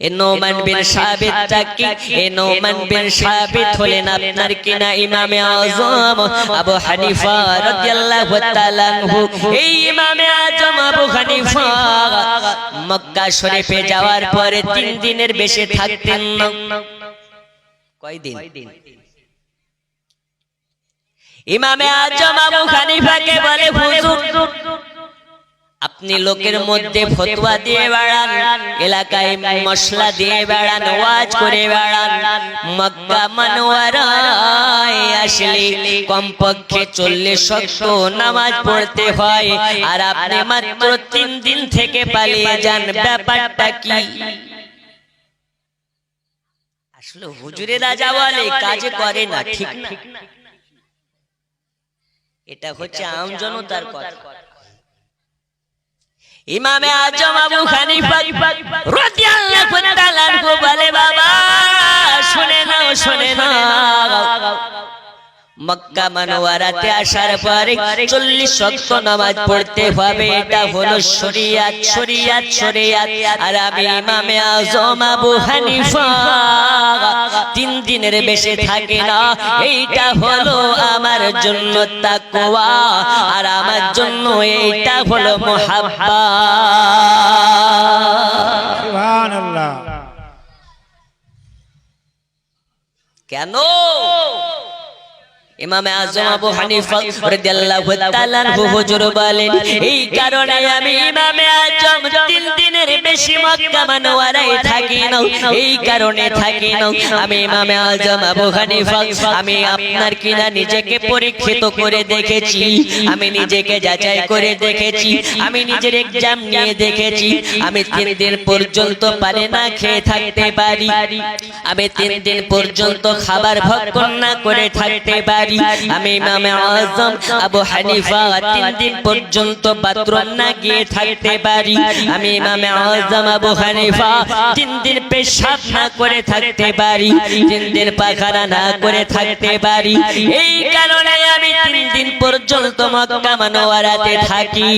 এ নোমান বিন সাবিত তাকি এ নোমান বিন সাবিত হলেন আপনার কিনা ইমামে আজম? আবু হানিফা রাদিয়াল্লাহু তাআলা আনহু এই ইমামে আজম আবু হানিফা মক্কা শরীফে যাওয়ার পরে তিন দিনের বেশি থাকতেন না। কয়দিন ইমামে আজম আবু হানিফাকে বলে হুজুর আপনি লোকের মধ্যে ফতোয়া দিয়ে বেড়ান এলাকায় মশলা দিয়ে বেড়ান ওয়াজ করে বেড়ান মক্কা মানওয়ারায় আসলে কমপক্ষে চল্লিশ শক্ত নামাজ পড়তে হয়। আর আপনি মাত্র তিন দিন থেকে পালিয়ে যান ব্যাপারটা কি? আসলে হুজুরে রাজা বলে কাজে করে না ঠিক না। এটা হচ্ছে আম জনতার কথা। ইমামে আজম আবু হানিফা রাদিয়াল্লাহু মক্কা মানওয়ারাতে আসার পরে চল্লিশ শক্ত নামাজ পড়তে হবে। এটা হলো শরিয়াত শরিয়াত শরিয়াত। আর আমি ইমামে আজম আবু হানিফা। তিন দিনের বেশি থাকে না। এইটা হলো আমার জন্য তাকওয়া। আর আমার জন্য এইটা হলো মোহাব্বা। সুবহানাল্লাহ। কেন? ইমামে আজম আবু হানিফা রাদিয়াল্লাহু তাআলা হুজুর বলেন এই কারণে আমি ইমামে আজম তিন দিনের বেশি মক্কা মানওয়ারায় থাকি। এই কারণে থাকি আমি আজম আবু হানিফা, আমি আপনার কিনা নিজেকে পরীক্ষিত করে দেখেছি, আমি নিজেকে যাচাই করে দেখেছি, আমি নিজের এক্সাম নিয়ে দেখেছি, আমি তিন দিন পর্যন্ত পারে না খেয়ে থাকতে পারি, আমি তিন দিন পর্যন্ত খাবার ভক্ষণ না করে থাকতে পারি, আমি আজম আবু হানিফা, তিন দিন পর্যন্ত বাথরুম না গিয়ে থাকতে পারি, আমি আজম আবু হানিফা, তিন দিন পেশাব না করে থাকতে পারি তিন দিন পাখানা না করে থাকতে পারি। এই কারণে আমি তিন দিন পর্যন্ত মক্কা মানোয়ারাতে থাকি।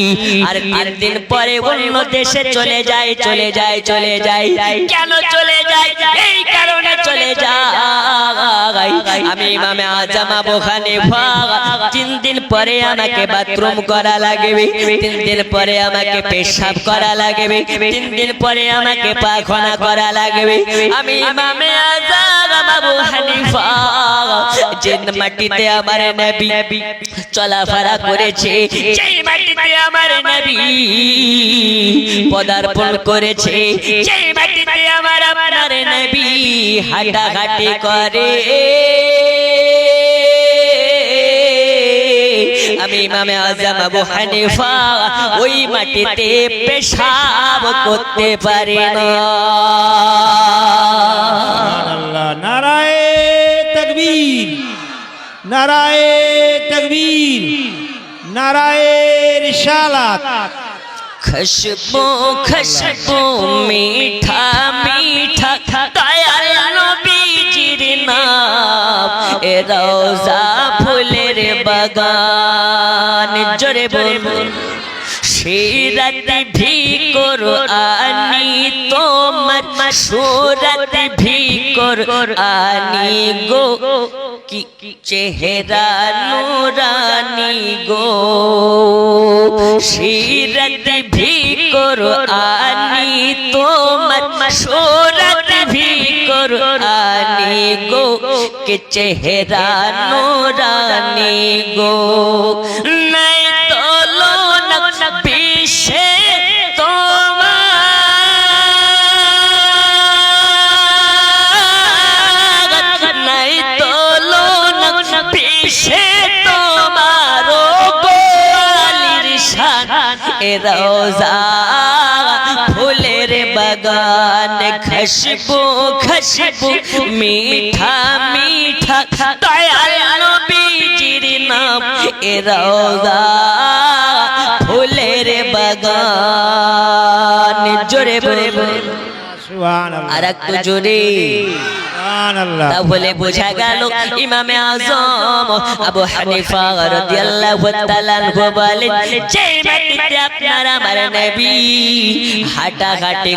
আর তিন দিন পরে অন্য দেশে চলে যাই চলে যাই চলে যাই কেন চলে যাই এই কারণে চলে যাই আমি ইমামে আজম আবু হানিফা। তিন দিন পরে আমাকে বাথরুম করা লাগবে। তিন দিন পরে আমাকে পেশাব করা লাগবে। তিন দিন পরে আমাকে পায়খানা করা লাগবে। আমি ইমামে আজম আবু হানিফা। যে মাটিতে আমার নবী চলাফেরা করেছে যেই মাটিতে আমার নবী পদার্পণ করেছে যেই মাটিতে আমার আপনার নবী হাঁটাঘাটি করে। আমি ইমামে আজম আবু হানিফা ওই মাটিতে পেশাব করতে পারি না। সুবহানাল্লাহ নারায়ে তাকবীর নারায়ে তাকবীর নারায়ে রিসালাত খুশবু খুশবু মিঠা মিঠা দয়াল নবীজির নাম। এ রোজা ফুলের বাগান, জোরে বলুন সিরাত ভি করো আনি তোমার সুরত ভি করো আনি গো, কি চেহারা নুরানি গো সিরত ভি করো আনি তোমার সুরত ভি করো গো কে চেহারা নুরানি গো? নাই তোলো না পিছে তোমার। গোয়ালির শান। এ রোজা বাগান খুশবু খুশবু মিঠা মিঠা দয়াল নবীজির নাম। এ রোজা ফুলের বাগান। জোরে বলে। আর একটু জোরে। তাহলে বোঝা গেল ইমামে আজম আবু হানিফা রাদিয়াল্লাহু তাআলা বলেন যে মাটিতে আপনার আমার নবী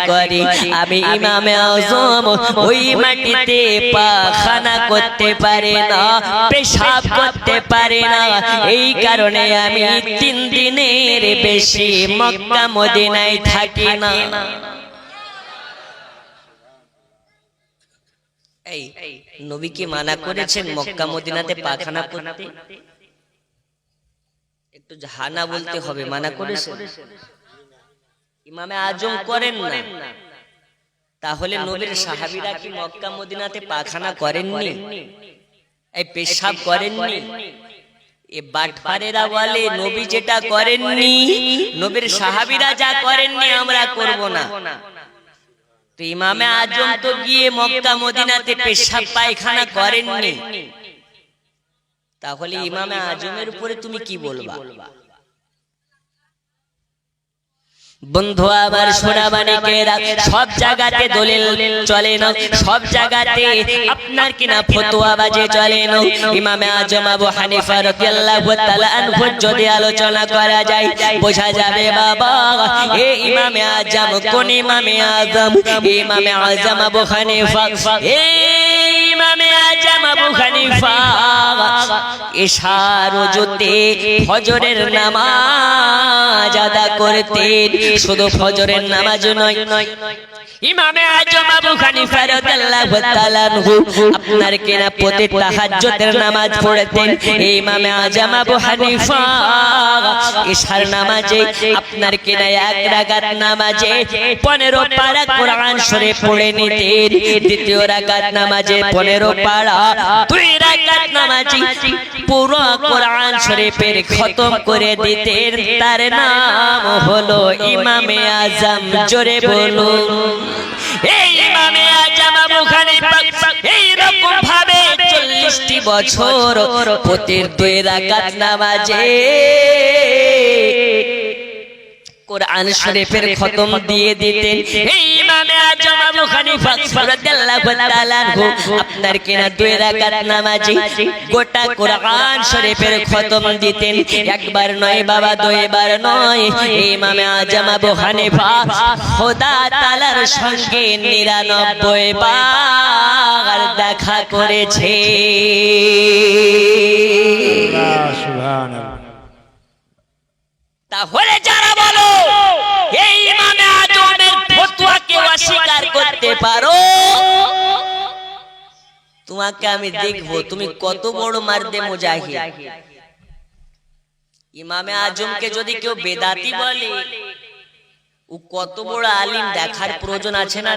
করে আমি ইমামে আজম ওই মাটিতে পাখানা করতে পারে না পেশাব করতে পারে না। এই কারণে আমি তিন দিনের বেশি মক্কা মদিনায় থাকি না। এই নবী কি মানা করেছেন মক্কা মদিনাতে পাখানা করতে। একটু হানা বলতে হবে মানা করেছেন। ইমামে আজম করেন না। তাহলে নবীর সাহাবীরা কি মক্কা মদিনাতে পাখানা করেননি? এই পেশাব করেননি। এ বাটপারেরা বলে নবী যেটা করেননি নবীর সাহাবিরা যা করেননি আমরা করব না। তো ইমামে আজম তো গিয়ে মক্কা মদিনাতে পেশাব পায়খানা করেননি। তাহলে ইমামে আজমের উপরে তুমি কি বলবা? বন্ধু আবার সোনাবানিকেরা সব জায়গাতে দলিল চলে না? সব জায়গাতে আপনার কিনা ফতোয়া বাজে চলে না? ইমামে আজম আবু হানিফা রাদিয়াল্লাহু তাআলা আনহু যদি আলোচনা করা যায় বোঝা যাবে বাবা এ ইমামে আজম কোন ইমামে আজম? ইমামে আজম আবু হানিফা। এ আবু হানিফা এশার ওজুতে ফজরের নামাজ আদা করতেন। শুধু ফজরের নামাজ নয় নয় ইমামে আজম আবু হানিফা রাদিয়াল্লাহু তাআলা আনহু আপনার কিনা প্রতি তাহাজ্জুদের নামাজ পড়তেন। এই ইমামে আজম আবু হানিফা ইশার নামাজে আপনার কিনা এক রাকাত নামাজে 15 পারা কোরআন শরীফ পড়ে নিতেন। দ্বিতীয় রাকাত নামাজে 15 পারা, দুই রাকাত নামাজে পুরো কোরআন শরীফের খতম করে দিতেন। তার নাম হলো ইমামে আজম। জোরে বলুন। এই ইমামে আজম আবু হানিফা এই রকম ভাবে 40টি বছর প্রতির দুই রাকাত নামাজে কোরআন শরীফের খতম দিয়ে দিতেন। এই ইমামে আজম আবু হানিফা রাদিয়াল্লাহু তাআলা আপনার কিনা দুই রাকাত নামাজে গোটা কোরআন শরীফের খতম দিতেন। একবার নয় বাবা দুইবার নয়। এই ইমামে আজম আবু হানিফা খোদা তাআলার সঙ্গে 99 বার দেখা করেছে। তাহলে যারা বলো, এই আজমের অস্বীকার করতে পারো তোমাকে আমি দেখব, তুমি কত বড় মারদে মুজাহিদ ইমামে আজমকে যদি কেউ বেদাতি বলে, ও কত বড় আলিম দেখার প্রয়োজন আছে না?